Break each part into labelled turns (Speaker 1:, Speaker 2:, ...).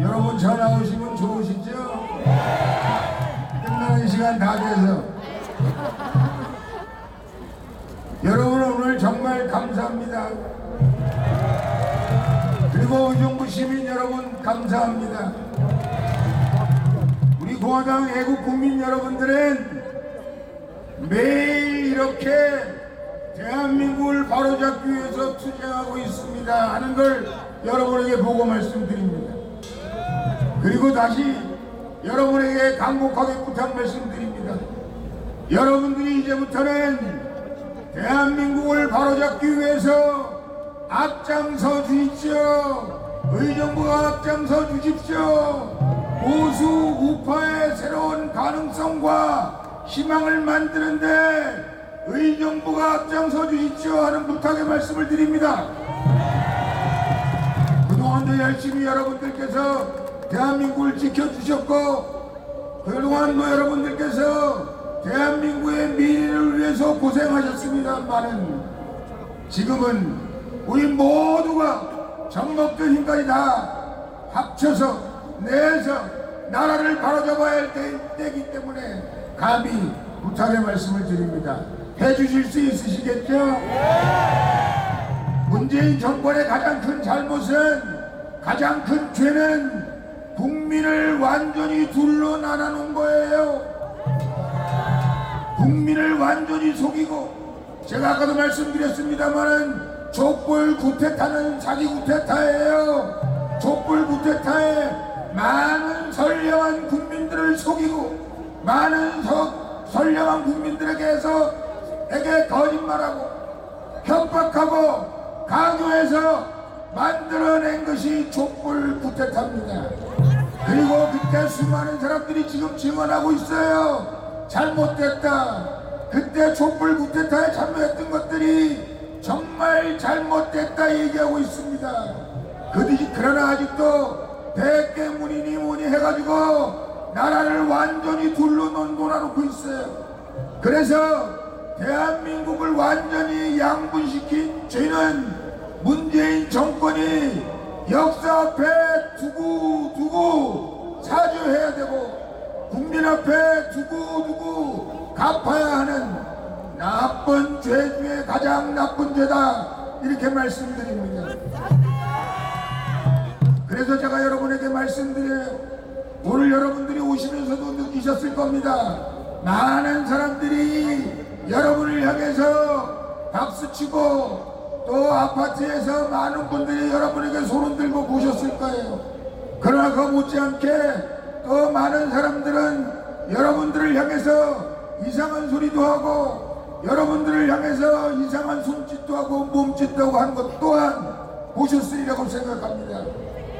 Speaker 1: 여러분 전화 오시면 좋으시죠? 끝나는 시간 다 돼서 여러분 오늘 정말 감사합니다. 그리고 의정부 시민 여러분 감사합니다. 우리 공화당 애국 국민 여러분들은 매일 이렇게 대한민국을 바로잡기 위해서 투쟁하고 있습니다 하는 걸 여러분에게 보고 말씀드립니다. 그리고 다시 여러분에게 강곡하게 부탁 말씀드립니다. 여러분들이 이제부터는 대한민국을 바로잡기 위해서 앞장서 주십시오. 의정부가 앞장서 주십시오. 보수 우파의 새로운 가능성과 희망을 만드는데 의정부가 앞장서 주십시오 하는 부탁의 말씀을 드립니다. 그동안도 열심히 여러분들께서 대한민국을 지켜주셨고 그동안도 여러분들께서 대한민국의 미래를 위해서 고생하셨습니다만은 지금은 우리 모두가 전목들 힘까지 다 합쳐서 내서 나라를 바로잡아야 할 때, 때이기 때문에 감히 부탁의 말씀을 드립니다. 해주실 수 있으시겠죠? 문재인 정권의 가장 큰 잘못은 가장 큰 죄는 국민을 완전히 둘로 나눠놓은 거예요. 국민을 완전히 속이고 제가 아까도 말씀드렸습니다만은 촛불 구태타는 사기 구태타예요. 촛불 구태타에 많은 선량한 국민들을 속이고 많은 서, 선량한 국민들에게서 에게 거짓말하고 협박하고 강요해서 만들어낸 것이 촛불 구태타입니다. 그리고 그때 수많은 사람들이 지금 증언하고 있어요. 잘못됐다. 그때 촛불 구태타에 참여했던 것들이 정말 잘못됐다 얘기하고 있습니다. 그러나 아직도 백개 문이니 뭐니 해가지고 나라를 완전히 둘러 논놓고 있어요. 그래서 대한민국을 완전히 양분시킨 죄는 문재인 정권이 역사 앞에 두고 사죄해야 되고 국민 앞에 두고 두고 갚아야 하는 나쁜 죄 중에 가장 나쁜 죄다 이렇게 말씀드립니다. 그래서 제가 여러분에게 말씀드려요. 오늘 여러분들이 오시면서도 느끼셨을 겁니다. 많은 사람들이 여러분을 향해서 박수치고 또 아파트에서 많은 분들이 여러분에게 손을 들고 보셨을 거예요. 그러나 그 못지않게 또 많은 사람들은 여러분들을 향해서 이상한 소리도 하고 여러분들을 향해서 이상한 손짓도 하고 몸짓도 하고 하는 것 또한 보셨으리라고 생각합니다.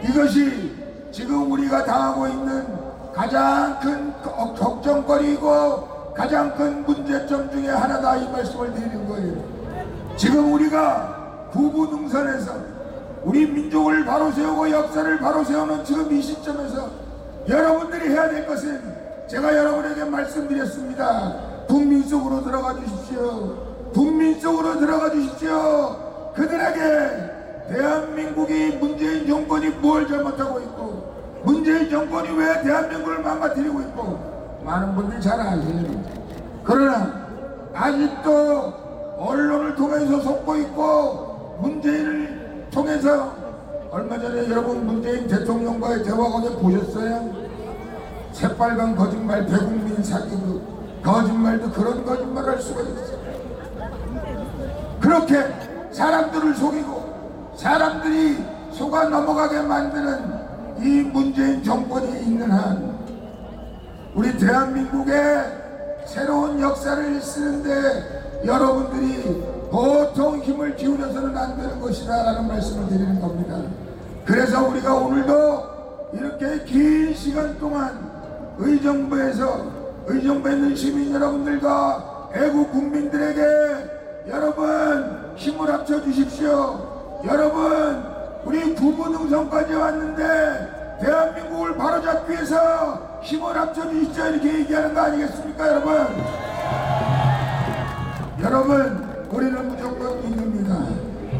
Speaker 1: 이것이 지금 우리가 당하고 있는 가장 큰 거- 걱정거리이고 가장 큰 문제점 중에 하나다 이 말씀을 드리는 거예요. 지금 우리가 부부능선에서 우리 민족을 바로 세우고 역사를 바로 세우는 지금 이 시점에서 여러분들이 해야 될 것은 제가 여러분에게 말씀드렸습니다. 국민 속으로 들어가 주십시오. 국민 속으로 들어가 주십시오. 그들에게 대한민국이 문재인 정권이 뭘 잘못하고 있고 문재인 정권이 왜 대한민국을 망가뜨리고 있고 많은 분들이 잘 아세요. 그러나 아직도 언론을 통해서 속고 있고 문재인을 통해서 얼마 전에 여러분 문재인 대통령과의 대화 과정 보셨어요? 새빨간 거짓말 대국민 사기고 거짓말도 그런 거짓말 할 수가 있어. 그렇게 사람들을 속이고 사람들이 속아 넘어가게 만드는 이 문재인 정권이 있는 한 우리 대한민국의 새로운 역사를 쓰는데 여러분들이 보통 힘을 기울여서는 안 되는 것이다 라는 말씀을 드리는 겁니다. 그래서 우리가 오늘도 이렇게 긴 시간 동안 의정부에서 의정부에 있는 시민 여러분들과 애국 국민들에게 여러분 힘을 합쳐 주십시오. 여러분 우리 부부능선까지 왔는데 대한민국을 바로잡기 위해서 힘을 합쳐 주십시오 이렇게 얘기하는 거 아니겠습니까 여러분? 여러분 우리는 무조건 이깁니다.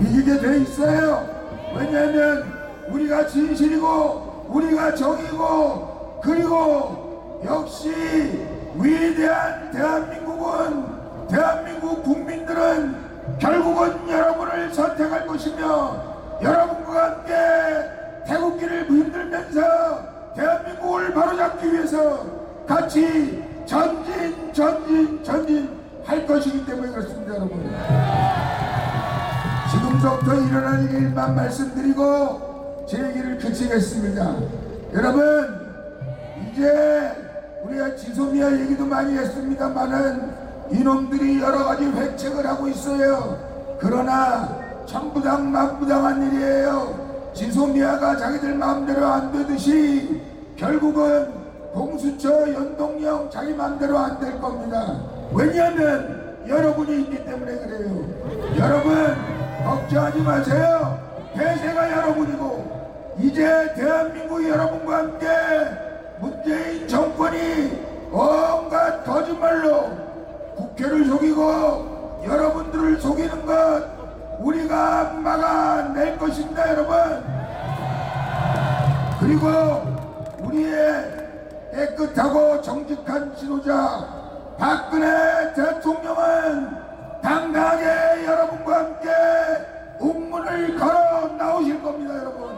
Speaker 1: 이기게 돼 있어요. 왜냐하면 우리가 진실이고 우리가 정이고 그리고 역시 위대한 대한민국은 대한민국 국민들은 결국은 여러분을 선택할 것이며 여러분과 함께 태국기를 흔들면서 대한민국을 바로잡기 위해서 같이 전진 전진 전진 할 것이기 때문에 그렇습니다 여러분. 지금부터 일어날 일만 말씀드리고 제 얘기를 그치겠습니다. 여러분 이제 우리가 지소미아 얘기도 많이 했습니다만은 이놈들이 여러 가지 회책을 하고 있어요. 그러나 천부당 만부당한 일이에요. 지소미아가 자기들 마음대로 안 되듯이 결국은 공수처 연동형 자기 마음대로 안 될 겁니다. 왜냐하면 여러분이 있기 때문에 그래요. 여러분 걱정하지 마세요. 대세가 여러분이고 이제 대한민국 여러분과 함께 문재인 정권이 온갖 거짓말로 국회를 속이고 여러분들을 속이는 것 우리가 막아낼 것입니다 여러분. 그리고 우리의 깨끗하고 정직한 지도자 박근혜 대통령은 당당하게 여러분과 함께 웅문을 걸어 나오실 겁니다 여러분.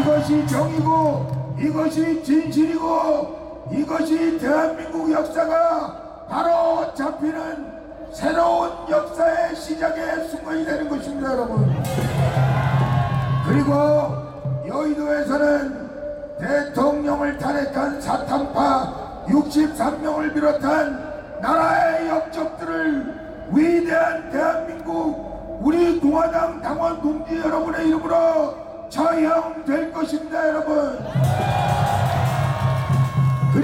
Speaker 1: 이것이 정이고 이것이 진실이고 이것이 대한민국 역사가 바로 잡히는 새로운 역사의 시작의 순간이 되는 것입니다 여러분. 그리고 여의도에서는 대통령을 탄핵한 사탄파 63명을 비롯한 나라의 역적들을 위대한 대한민국 우리 공화당 당원 동지 여러분의 이름으로 처형될 것입니다 여러분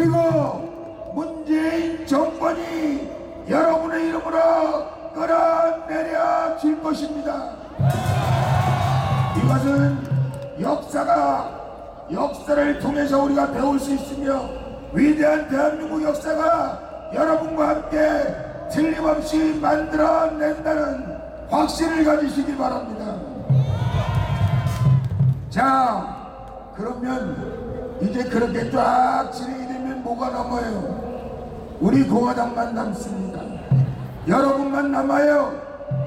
Speaker 1: 그리고 문재인 정권이 여러분의 이름으로 끌어내려질 것입니다 이것은 역사가 역사를 통해서 우리가 배울 수 있으며 위대한 대한민국 역사가 여러분과 함께 틀림없이 만들어낸다는 확신을 가지시기 바랍니다. 자, 그러면 이제 그렇게 쫙 진행이 뭐가 남아요? 우리 공화당만 남습니다. 여러분만 남아요.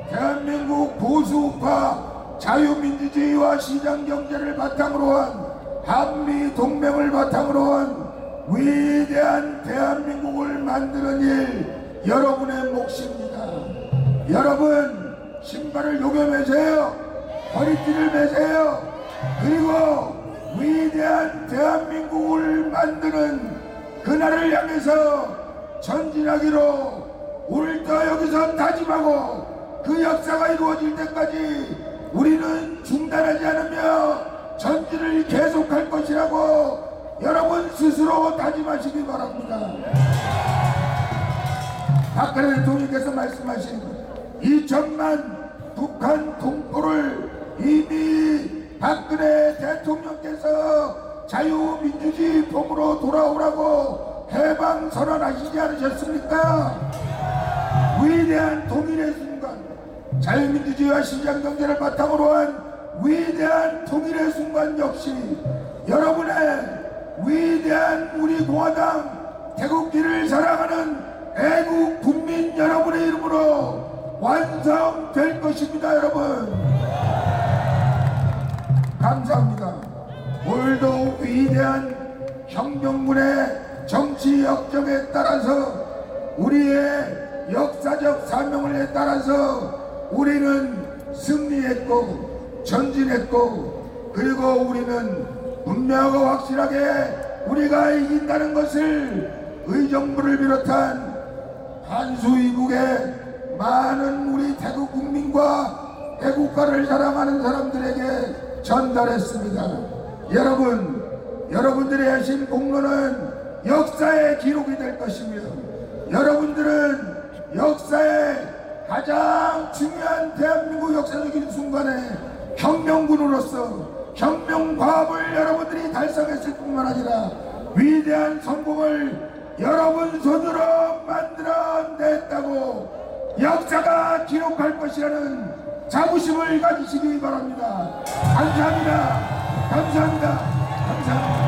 Speaker 1: 대한민국 보수우파 자유민주주의와 시장경제를 바탕으로 한 한미 동맹을 바탕으로 한 위대한 대한민국을 만드는 일 여러분의 몫입니다. 여러분 신발을 녹여 매세요. 허리띠를 매세요. 그리고 위대한 대한민국을 만드는 그날을 향해서 전진하기로 오늘도 여기서 다짐하고 그 역사가 이루어질 때까지 우리는 중단하지 않으며 전진을 계속할 것이라고 여러분 스스로 다짐하시기 바랍니다. 박근혜 대통령께서 말씀하신 2천만 북한 동포를 이미 박근혜 대통령께서 자유민주주의 봄으로 돌아오라고 해방 선언하시지 않으셨습니까? 위대한 통일의 순간 자유민주주의와 시장경제를 바탕으로 한 위대한 통일의 순간 역시 여러분의 위대한 우리 공화당 태국기를 사랑하는 애국 국민 여러분의 이름으로 완성될 것입니다 여러분 감사합니다 오늘도 위대한 혁명군의 정치 역정에 따라서 우리의 역사적 사명을 따라서 우리는 승리했고 전진했고 그리고 우리는 분명하고 확실하게 우리가 이긴다는 것을 의정부를 비롯한 한수이국의 많은 우리 태국 국민과 애국가를 사랑하는 사람들에게 전달했습니다. 여러분, 여러분들의 하신 공로는 역사의 기록이 될 것이며 여러분들은 역사의 가장 중요한 대한민국 역사적인 순간에 혁명군으로서 혁명과업을 여러분들이 달성했을 뿐만 아니라 위대한 성공을 여러분 손으로 만들어냈다고 역사가 기록할 것이라는 자부심을 가지시기 바랍니다. 감사합니다. 감사합니다.